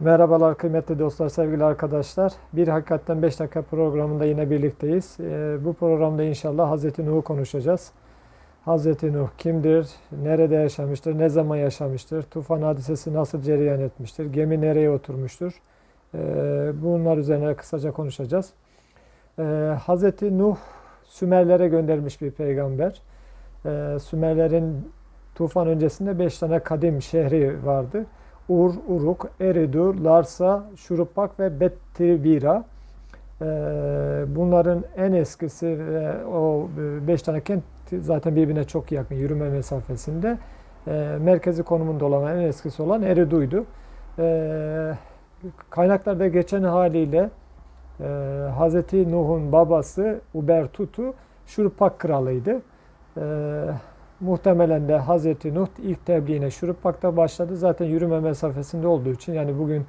Merhabalar kıymetli dostlar, sevgili arkadaşlar. Bir Hakikaten 5 dakika programında yine birlikteyiz. Ee, bu programda inşallah Hazreti Nuh'u konuşacağız. Hazreti Nuh kimdir? Nerede yaşamıştır? Ne zaman yaşamıştır? Tufan hadisesi nasıl cereyan etmiştir? Gemi nereye oturmuştur? Ee, bunlar üzerine kısaca konuşacağız. Ee, Hazreti Nuh Sümerlere gönderilmiş bir peygamber. Sümerlerin tufan öncesinde 5 tane kadim şehri vardı. Ur, Uruk, Eridu, Larsa, Şurupak ve Bettibira. Ee, bunların en eskisi ve o beş tane kent zaten birbirine çok yakın yürüme mesafesinde. Ee, merkezi konumunda olan en eskisi olan Eridu'ydu. Ee, kaynaklarda geçen haliyle e, Hz. Nuh'un babası Ubertutu Şurupak kralıydı. Muhtemelen de Hazreti Nuh ilk tebliğine Şurupak'ta başladı. Zaten yürüme mesafesinde olduğu için yani bugün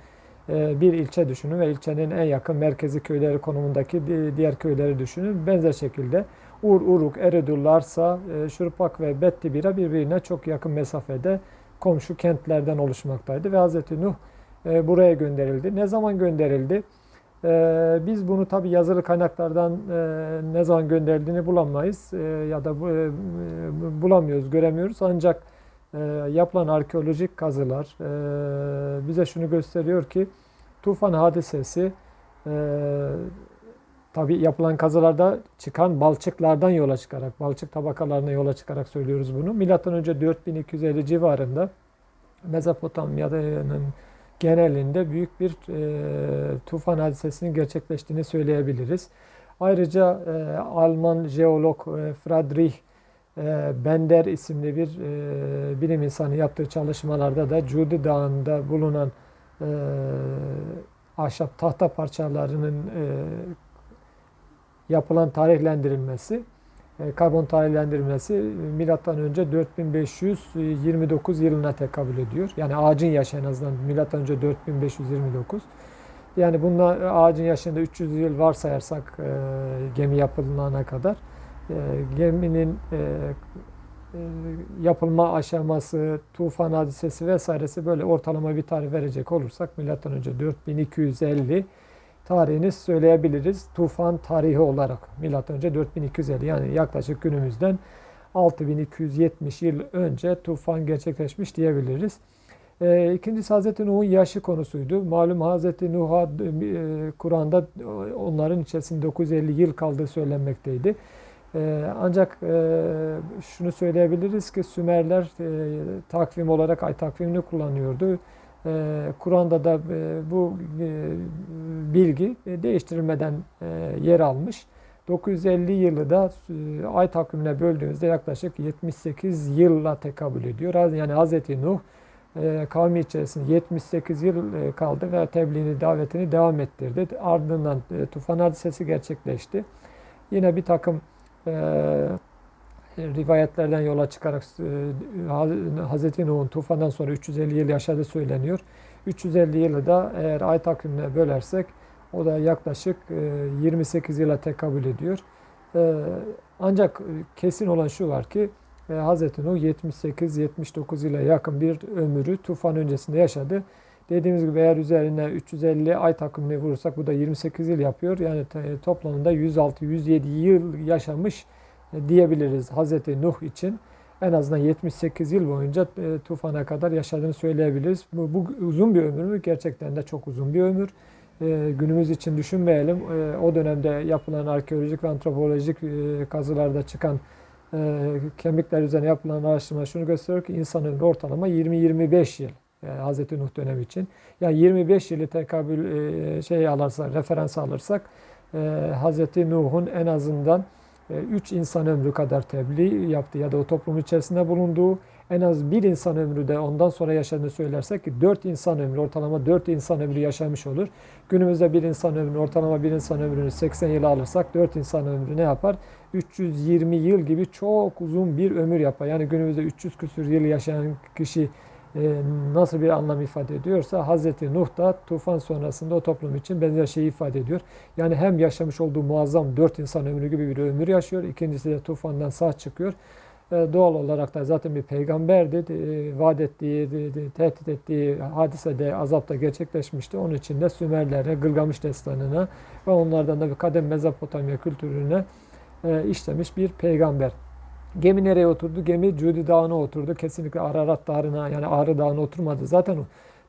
e, bir ilçe düşünün ve ilçenin en yakın merkezi köyleri konumundaki diğer köyleri düşünün. Benzer şekilde Ur, Uruk, Eredu, Larsa, e, Şurupak ve Bettibira birbirine çok yakın mesafede komşu kentlerden oluşmaktaydı ve Hazreti Nuh e, buraya gönderildi. Ne zaman gönderildi? Ee, biz bunu tabi yazılı kaynaklardan e, ne zaman gönderildiğini bulamayız e, ya da e, bulamıyoruz, göremiyoruz. Ancak e, yapılan arkeolojik kazılar e, bize şunu gösteriyor ki tufan hadisesi e, tabi yapılan kazılarda çıkan balçıklardan yola çıkarak, balçık tabakalarına yola çıkarak söylüyoruz bunu. Milattan önce 4250 civarında Mezopotamya'nın genelinde büyük bir e, tufan hadisesinin gerçekleştiğini söyleyebiliriz. Ayrıca e, Alman jeolog e, Friedrich e, Bender isimli bir e, bilim insanı yaptığı çalışmalarda da Cudi Dağı'nda bulunan e, ahşap tahta parçalarının e, yapılan tarihlendirilmesi karbon tarihlendirmesi e, milattan önce 4529 yılına tekabül ediyor. Yani ağacın yaşı en azından milattan önce 4529. Yani bununla e, ağacın yaşında 300 yıl varsayarsak e, gemi yapılana kadar e, geminin e, e, yapılma aşaması, tufan hadisesi vesairesi böyle ortalama bir tarih verecek olursak milattan önce 4250 tarihini söyleyebiliriz. Tufan tarihi olarak önce 4250 yani yaklaşık günümüzden 6270 yıl önce tufan gerçekleşmiş diyebiliriz. E, ikincisi Hazreti Nuh'un yaşı konusuydu. Malum Hazreti Nuh'a e, Kur'an'da onların içerisinde 950 yıl kaldığı söylenmekteydi. E, ancak e, şunu söyleyebiliriz ki Sümerler e, takvim olarak ay takvimini kullanıyordu. Ee, Kur'an'da da e, bu e, bilgi e, değiştirilmeden yer almış. 950 yılı da ay takvimine böldüğümüzde yaklaşık 78 yılla tekabül ediyor. Yani Hz. Nuh kavmi içerisinde 78 yıl kaldı ve tebliğini, davetini devam ettirdi. Ardından tufan hadisesi gerçekleşti. Yine bir takım rivayetlerden yola çıkarak e, Hz. Nuh'un tufandan sonra 350 yıl yaşadığı söyleniyor. 350 yılı da eğer ay takvimine bölersek o da yaklaşık 28 e, yıla tekabül ediyor. E, ancak kesin olan şu var ki Hz. Nuh 78-79 yıla yakın bir ömrü tufan öncesinde yaşadı. Dediğimiz gibi eğer üzerine 350 ay takvimini vurursak bu da 28 yıl yapıyor. Yani toplamında 106-107 yıl yaşamış diyebiliriz Hazreti Nuh için. En azından 78 yıl boyunca e, tufana kadar yaşadığını söyleyebiliriz. Bu, bu uzun bir ömür mü? Gerçekten de çok uzun bir ömür. E, günümüz için düşünmeyelim. E, o dönemde yapılan arkeolojik ve antropolojik kazılarda çıkan kemikler üzerine yapılan araştırma şunu gösteriyor ki insan ömrü ortalama 20-25 yıl. Yani Hz. Nuh dönemi için. Yani 25 yılı tekabül e, şey alırsak, referans alırsak e, Hz. Nuh'un en azından 3 insan ömrü kadar tebliğ yaptı ya da o toplum içerisinde bulunduğu en az bir insan ömrü de ondan sonra yaşadığını söylersek ki 4 insan ömrü ortalama 4 insan ömrü yaşamış olur. Günümüzde bir insan ömrü ortalama bir insan ömrünü 80 yıl alırsak 4 insan ömrü ne yapar? 320 yıl gibi çok uzun bir ömür yapar. Yani günümüzde 300 küsür yıl yaşayan kişi e, nasıl bir anlam ifade ediyorsa Hazreti Nuh da tufan sonrasında o toplum için benzer şeyi ifade ediyor. Yani hem yaşamış olduğu muazzam dört insan ömrü gibi bir ömür yaşıyor. İkincisi de tufandan sağ çıkıyor. E, doğal olarak da zaten bir peygamberdi. E, vaat ettiği, tehdit ettiği hadisede, azapta gerçekleşmişti. Onun için de Sümerlere, Gılgamış destanına ve onlardan da bir kadem Mezopotamya kültürüne e, işlemiş bir peygamber. Gemi nereye oturdu? Gemi Cudi Dağı'na oturdu. Kesinlikle Ararat Dağı'na yani Ağrı Dağı'na oturmadı. Zaten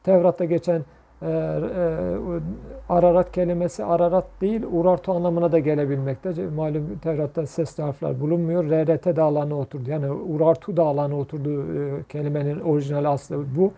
Tevrat'ta geçen e, e, Ararat kelimesi Ararat değil Urartu anlamına da gelebilmekte. Malum Tevrat'ta sesli harfler bulunmuyor. RRT dağlarına oturdu. Yani Urartu dağlarına oturdu e, kelimenin orijinal aslı bu.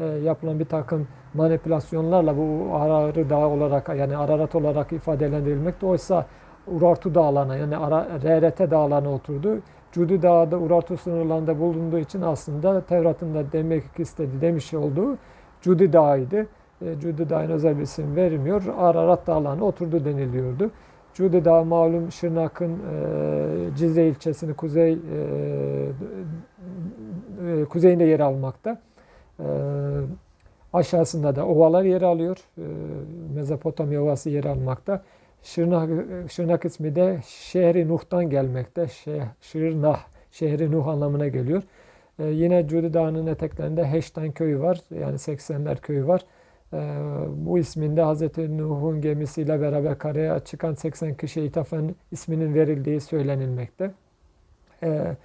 E, yapılan bir takım manipülasyonlarla bu Ararı Dağı olarak yani Ararat olarak ifadelendirilmekte. Oysa Urartu dağlarına yani Ara, RRT dağlarına oturdu. Cudi Dağı da Urartu sınırlarında bulunduğu için aslında Tevrat'ın da demek istediği demiş olduğu Cudi Dağı'ydı. E, Cudi Dağı'na özel bir isim verilmiyor. Ararat Dağları'na oturdu deniliyordu. Cudi Dağı malum Şırnak'ın e, Cizre ilçesini kuzey e, e, kuzeyinde yer almakta. E, aşağısında da ovalar yer alıyor. E, Mezopotamya Ovası yer almakta. Şırnak, Şırnak ismi de şehri Nuh'tan gelmekte. Şeh, Şırnah, şehri Nuh anlamına geliyor. Ee, yine Cudi Dağı'nın eteklerinde Heştan köyü var. Yani 80'ler köyü var. Ee, bu isminde Hz. Nuh'un gemisiyle beraber karaya çıkan 80 kişiye ithafen isminin verildiği söylenilmekte. Ee,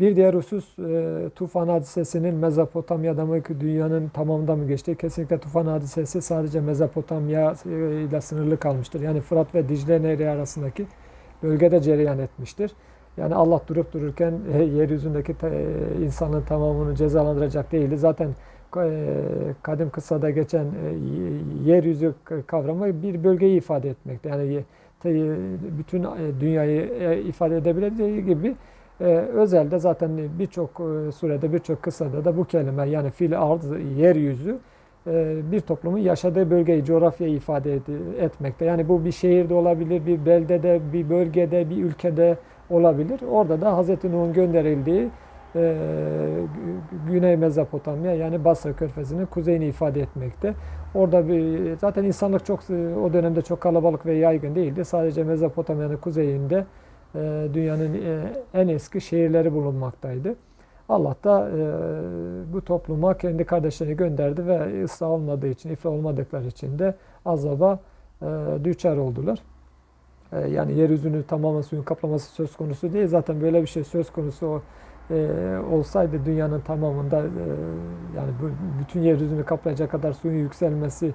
bir diğer husus e, tufan hadisesinin Mezopotamya'da mı dünyanın tamamında mı geçtiği. Kesinlikle tufan hadisesi sadece Mezopotamya e, ile sınırlı kalmıştır. Yani Fırat ve Dicle Nehri arasındaki bölgede cereyan etmiştir. Yani Allah durup dururken e, yeryüzündeki te- e, insanın tamamını cezalandıracak değildi. Zaten e, kadim kıssada geçen e, yeryüzü kavramı bir bölgeyi ifade etmekte. Yani ye- te- bütün e, dünyayı e, ifade edebileceği gibi e, özelde zaten birçok e, surede birçok kıssada da bu kelime yani fil arz yeryüzü e, bir toplumun yaşadığı bölgeyi, coğrafyayı ifade ed- etmekte. Yani bu bir şehirde olabilir, bir beldede, bir bölgede, bir ülkede olabilir. Orada da Hz. Nuh'un gönderildiği e, Gü- Güney Mezopotamya yani Basra Körfezi'nin kuzeyini ifade etmekte. Orada bir, zaten insanlık çok e, o dönemde çok kalabalık ve yaygın değildi. Sadece Mezopotamya'nın kuzeyinde dünyanın e, en eski şehirleri bulunmaktaydı. Allah da e, bu topluma kendi kardeşlerini gönderdi ve ıslah olmadığı için, iflah olmadıkları için de azaba e, düçar oldular. Yani yeryüzünü tamamen suyun kaplaması söz konusu değil. Zaten böyle bir şey söz konusu olsaydı dünyanın tamamında yani bütün yeryüzünü kaplayacak kadar suyun yükselmesi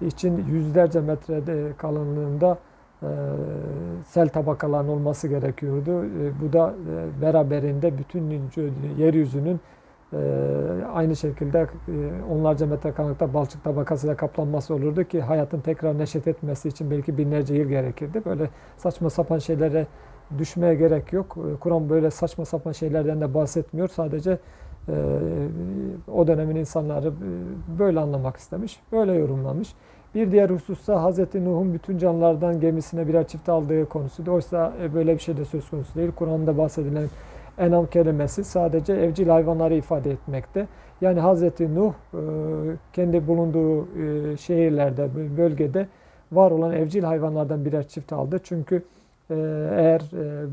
için yüzlerce metrede kalınlığında sel tabakalarının olması gerekiyordu. E, bu da e, beraberinde bütün yeryüzünün e, aynı şekilde e, onlarca metre kalınlıkta balçık tabakasıyla kaplanması olurdu ki hayatın tekrar neşet etmesi için belki binlerce yıl gerekirdi. Böyle saçma sapan şeylere düşmeye gerek yok. E, Kur'an böyle saçma sapan şeylerden de bahsetmiyor. Sadece e, o dönemin insanları e, böyle anlamak istemiş, böyle yorumlamış. Bir diğer husussa Hz. Nuh'un bütün canlılardan gemisine birer çift aldığı konusu. Oysa e, böyle bir şey de söz konusu değil. Kur'an'da bahsedilen enam kelimesi sadece evcil hayvanları ifade etmekte. Yani Hz. Nuh e, kendi bulunduğu e, şehirlerde, bölgede var olan evcil hayvanlardan birer çift aldı. Çünkü eğer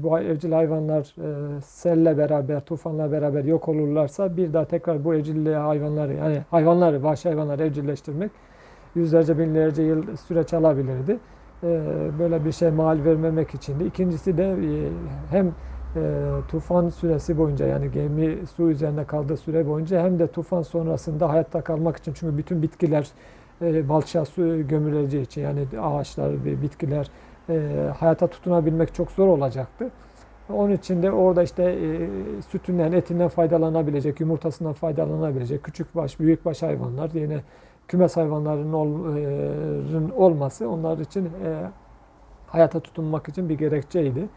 bu evcil hayvanlar selle beraber, tufanla beraber yok olurlarsa bir daha tekrar bu evcil hayvanları yani hayvanları, vahşi hayvanları evcilleştirmek yüzlerce binlerce yıl süreç alabilirdi. E, Böyle bir şey mal vermemek için de. İkincisi de e, hem e, tufan süresi boyunca yani gemi su üzerinde kaldığı süre boyunca hem de tufan sonrasında hayatta kalmak için çünkü bütün bitkiler e, balçağa su gömüleceği için yani ağaçlar ve bitkiler hayata tutunabilmek çok zor olacaktı. Onun için de orada işte e, sütünden, etinden faydalanabilecek, yumurtasından faydalanabilecek küçük baş, büyük baş hayvanlar yine kümes hayvanlarının ol, olması onlar için hayata tutunmak için bir gerekçeydi.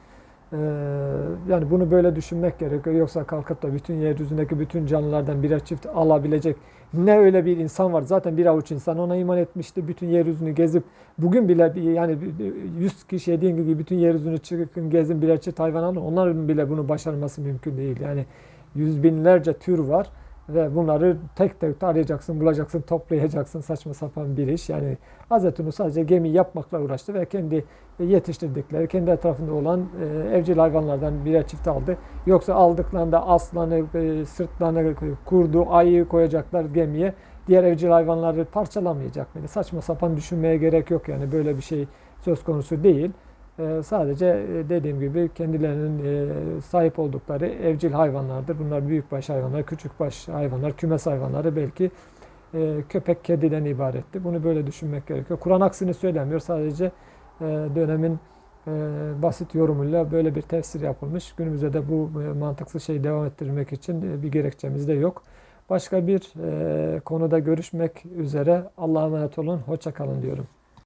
Yani bunu böyle düşünmek gerekiyor. Yoksa kalkıp da bütün yeryüzündeki bütün canlılardan birer çift alabilecek ne öyle bir insan var. Zaten bir avuç insan ona iman etmişti. Bütün yeryüzünü gezip bugün bile yani 100 kişi dediğin gibi bütün yeryüzünü çıkın gezin birer çift hayvan alın. Onların bile bunu başarması mümkün değil. Yani yüz binlerce tür var. Ve bunları tek tek arayacaksın, bulacaksın, toplayacaksın saçma sapan bir iş. Yani Hazreti Nuh sadece gemi yapmakla uğraştı ve kendi yetiştirdikleri, kendi etrafında olan e, evcil hayvanlardan birer çift aldı. Yoksa aldıklarında aslanı, e, sırtlarını, kurdu, ayıyı koyacaklar gemiye. Diğer evcil hayvanları parçalamayacak mıydı? Saçma sapan düşünmeye gerek yok yani böyle bir şey söz konusu değil. E, sadece e, dediğim gibi kendilerinin e, sahip oldukları evcil hayvanlardır. Bunlar büyükbaş hayvanlar, küçükbaş hayvanlar, kümes hayvanları belki e, köpek, kediden ibaretti. Bunu böyle düşünmek gerekiyor. Kur'an aksini söylemiyor. Sadece dönemin basit yorumuyla böyle bir tefsir yapılmış. Günümüzde de bu mantıksız şeyi devam ettirmek için bir gerekçemiz de yok. Başka bir konuda görüşmek üzere. Allah'a emanet olun. Hoşça kalın diyorum.